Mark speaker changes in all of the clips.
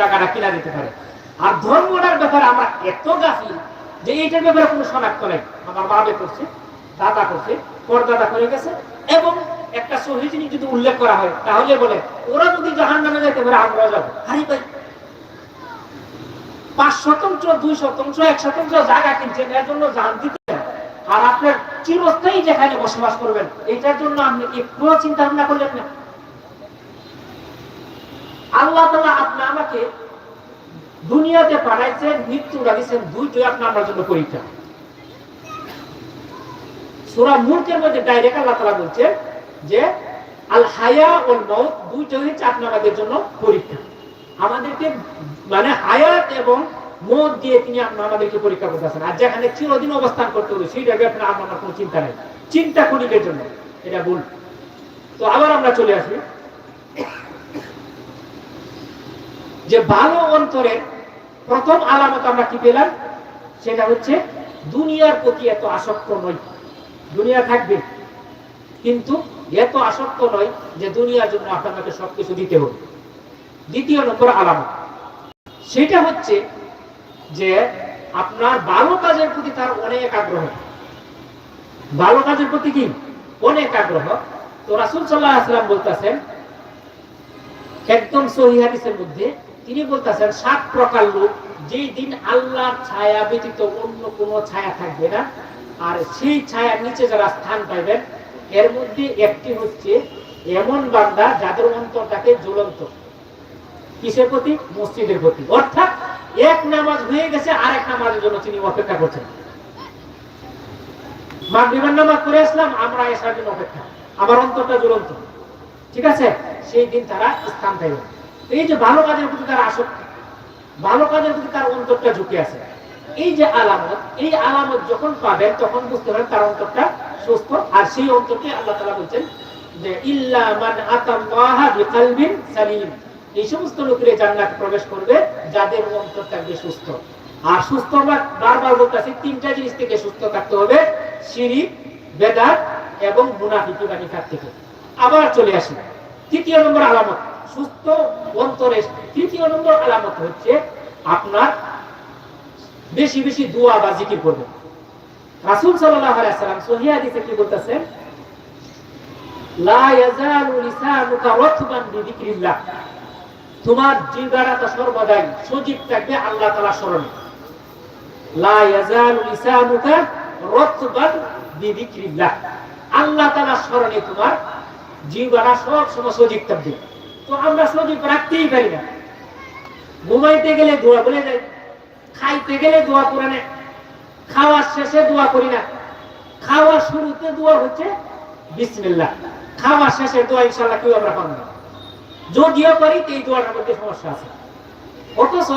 Speaker 1: জায়গাটা কিনা দিতে পারে। আর ধর্মটার ব্যাপারে আমরা এত গাফি যে এইটার ব্যাপারে কোনো শনাক্ত নেই। আমার বাবে করছে, দাদা করছে, পরদাদা করে গেছে, এবং একটা সহি জিনিস যদি উল্লেখ করা হয়, তাহলে বলে, ওরা যদি জাহান নামে যেতে পারে, আমরা যাব। হারি ভাই, পাঁচ শতাংশ, দুই শতাংশ, এক শতাংশ জায়গা কিনছেন, এর জন্য জান দিতে আর আপনার চিরস্থায়ী যেখানে বসবাস করবেন, এটার জন্য আপনি একটুও চিন্তা ভাবনা করলেন না। আল্লাহ তালা আপনি আমাকে দুনিয়াতে পাঠাইছেন, মৃত্যু রাখিছেন, দুইটাই আপনার আমার জন্য পরীক্ষা। সুরা মুলকের মধ্যে ডাইরেক্ট আল্লাহ তালা বলছে যে, আল হায়া ও মৌত দুইটাই হচ্ছে আপনাদের জন্য পরীক্ষা। আমাদেরকে মানে হায়াত এবং মত দিয়ে তিনি আপনি আমাদেরকে পরীক্ষা করতেছেন। আর যেখানে চিরদিন অবস্থান করতে হবে সেইটা ব্যাপারে আপনার আপনার কোনো চিন্তা নেই। চিন্তা করিবের জন্য, এটা ভুল। তো আবার আমরা চলে আসি। যে ভালো অন্তরের প্রথম আলামত আমরা কি পেলাম? সেটা হচ্ছে দুনিয়ার প্রতি এত আসক্ত নয় দুনিয়া থাকবে। কিন্তু এত আসক্ত নয় যে দুনিয়ার জন্য আপনাকে সবকিছু দিতে হবে। দ্বিতীয় নম্বর আলামত। সেটা হচ্ছে যে আপনার ভালো কাজের প্রতি তার অনেক আগ্রহ। ভালো কাজের প্রতি কি? অনেক আগ্রহ। তো রাসুল সাল্লাহ আসলাম বলতেছেন, একদম সহি হাদিসের মধ্যে তিনি বলতেছেন, সাত প্রকার লোক, যেই দিন আল্লাহর ছায়া ব্যতীত অন্য কোনো ছায়া থাকবে না। আর সেই ছায়ার নিচে যারা স্থান পাইবেন, এর মধ্যে একটি হচ্ছে এমন বান্দা যাদের অন্তরটাকে জ্বলন্ত। কিসের প্রতি? মসজিদের প্রতি। অর্থাৎ এক নামাজ হয়ে গেছে আর এক নামাজের জন্য তিনি অপেক্ষা করছেন। মাগরিবের নামাজ করে আসলাম, আমরা এসার জন্য অপেক্ষা। আমার অন্তরটা জ্বলন্ত। ঠিক আছে? সেই দিন তারা স্থান পাইবে এই যে ভালো কাজের প্রতি তার আসক্তি, ভালো কাজের প্রতি তার অন্তরটা ঝুঁকে আছে। এই যে আলামত, এই আলামত যখন পাবেন, তখন বুঝতে পারেন তার অন্তরটা সুস্থ। আর সেই অন্তরকে আল্লাহ তালা বলছেন যে সালিম। এই সমস্ত জান্নাতে প্রবেশ করবে যাদের অন্তর থাকবে সুস্থ। আর সুস্থ বারবার বলতেছি, তিনটা জিনিস থেকে সুস্থ থাকতে হবে সিঁড়ি বেদাত এবং মুনাফিকি বা নিফাক থেকে। আবার চলে আসি। তৃতীয় নম্বর আলামত সুস্থ অন্তরের তৃতীয় নম্বর আলামত হচ্ছে আপনার বেশি বেশি দোয়া বা জিকির করবে। রাসূল সাল্লাম সহিহ হাদিসে কি বলতেছেন তোমার জিহ্বাটা সর্বদাই সজীব থাকবে আল্লাহ তাআলা স্মরণে। আল্লাহ তাআলা স্মরণে তোমার জিহ্বাটা সব সময় সজীব থাকবে। তো আমরা সজীব রাখতেই পারি না। ঘুমাইতে গেলে দোয়া বলে যাই খাইতে গেলে দোয়া করে না খাওয়ার শেষে দোয়া করি না। খাওয়ার শুরুতে দোয়া হচ্ছে, বিসমিল্লাহ। খাওয়ার শেষে দোয়া ইনশাল্লাহ কেউ আমরা পাবো না। যদিও করি এই দোয়াটার মধ্যে সমস্যা আছে। অথচ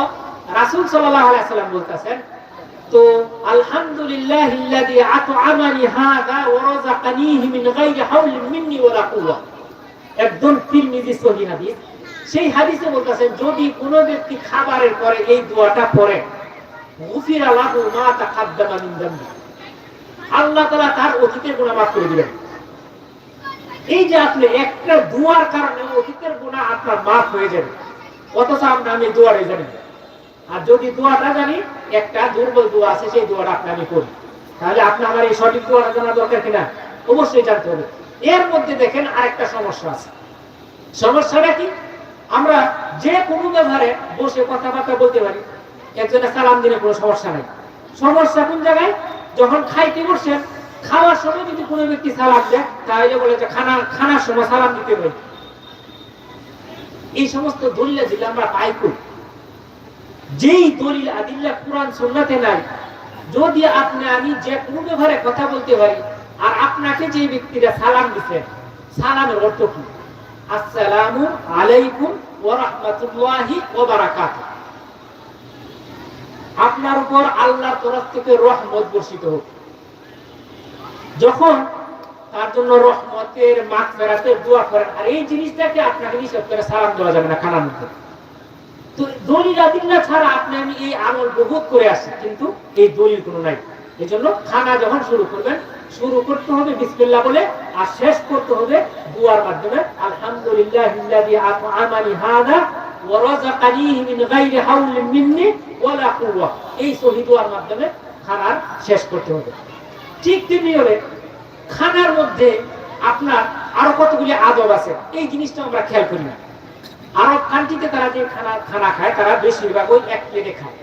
Speaker 1: রাসূল সাল্লাল্লাহু আলাইহি সাল্লাম বলতেছেন, তো আলহামদুলিল্লাহ ইল্লাযী আত'আমানি হাযা ওয়া রাযাকানিহি মিন গায়রি হাওলিন মিন্নি ওয়ালা কুওয়া। একদম তিরমিজি সহিহ হাদিস, সেই হাদিসে বলতেছেন যদি কোনো ব্যক্তি খাবারের পরে এই দোয়াটা পড়ে, গুফিরা লাহু মা তাকাদ্দামা মিন যামবি আল্লাহ তাআলা তার অতীতের গুনাহ মাফ করে দিবেন। এই যে একটা দোয়ার কারণে অতীতের গুনাহ আপনার মাফ হয়ে যাবে, অথচ আমরা আমি দোয়ারে জানি আর যদি দোয়াটা জানি, একটা দুর্বল দোয়া আছে, সেই দোয়াটা আপনি আমি করি। তাহলে আপনি আমার এই সঠিক দোয়াটা জানা দরকার কিনা? অবশ্যই জানতে হবে। এর মধ্যে দেখেন আরেকটা সমস্যা আছে। সমস্যাটা কি? আমরা যে কোনো ব্যবহারে বসে কথাবার্তা বলতে পারি। একজনের সালাম দিলে কোনো সমস্যা নাই। সমস্যা কোন জায়গায়? যখন খাইতে বসছেন খাওয়ার সময় যদি কোনো ব্যক্তি সালাম দেয়, তাহলে বলে যে খানা, খানার সময় সালাম দিতে হবে। এই সমস্ত দলিল দিলে আমরা পাই করি যেই দলিল আদিল্লা কোরআন, সুন্নাতে নাই, যদি আপনি আমি যে কোনো ব্যবহারে কথা বলতে পারি আর আপনাকে যে ব্যক্তিরা সালাম দিচ্ছে সালামের অর্থ কি? আসসালামু আলাইকুম ওয়া রাহমাতুল্লাহি ওয়া বারাকাতুহু। আপনার উপর আল্লাহর তরফ থেকে রহমত বর্ষিত হোক। যখন তার জন্য রহমতের মাগফিরাতের দোয়া করেন, আর এই জিনিসটাকে আপনাকে নিষেধ করে সালাম দেওয়া যাবে না খানার মধ্যে। তো দলিল আদিল্লা ছাড়া আপনি আমি এই আমল বহুত করে আসি, কিন্তু এই দলিল কোনো নাই। এই জন্য খানা যখন শুরু করবেন, শুরু করতে হবে বিসমিল্লাহ বলে, আর শেষ করতে হবে দুয়ার মাধ্যমে। আলহামদুলিল্লাহ এই মাধ্যমে খানার শেষ করতে হবে। ঠিক হবে খানার মধ্যে আপনার আরও কতগুলি আদব আছে, এই জিনিসটা আমরা খেয়াল করি না। কান্ট্রিতে তারা যে খানা খানা খায়, তারা বেশিরভাগ ওই এক প্লেটে খায়।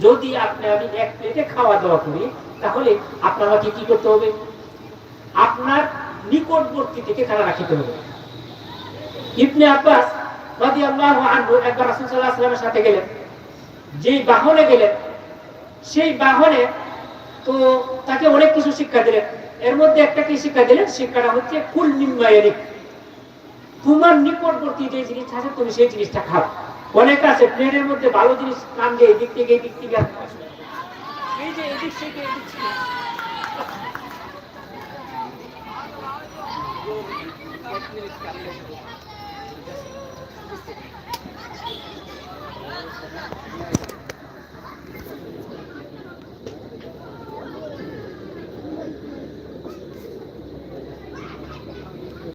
Speaker 1: যদি আপনি, আমি এক প্লেটে খাওয়া দাওয়া করি, তাহলে আপনার আমাকে কি করতে হবে? আপনার নিকটবর্তী থেকে খানা রাখিতে হবে। ইবনে আব্বাস যেই বাহনে সেই বাহনে তো তাকে অনেক কিছু শিক্ষা এর মধ্যে একটা শিক্ষা শিক্ষাটা হচ্ছে তোমার নিকটবর্তী আছে, তুমি সেই জিনিসটা খাও। অনেক আছে প্লেনের মধ্যে ভালো জিনিস নাম দিয়ে এদিক থেকে এদিক থেকে এই যে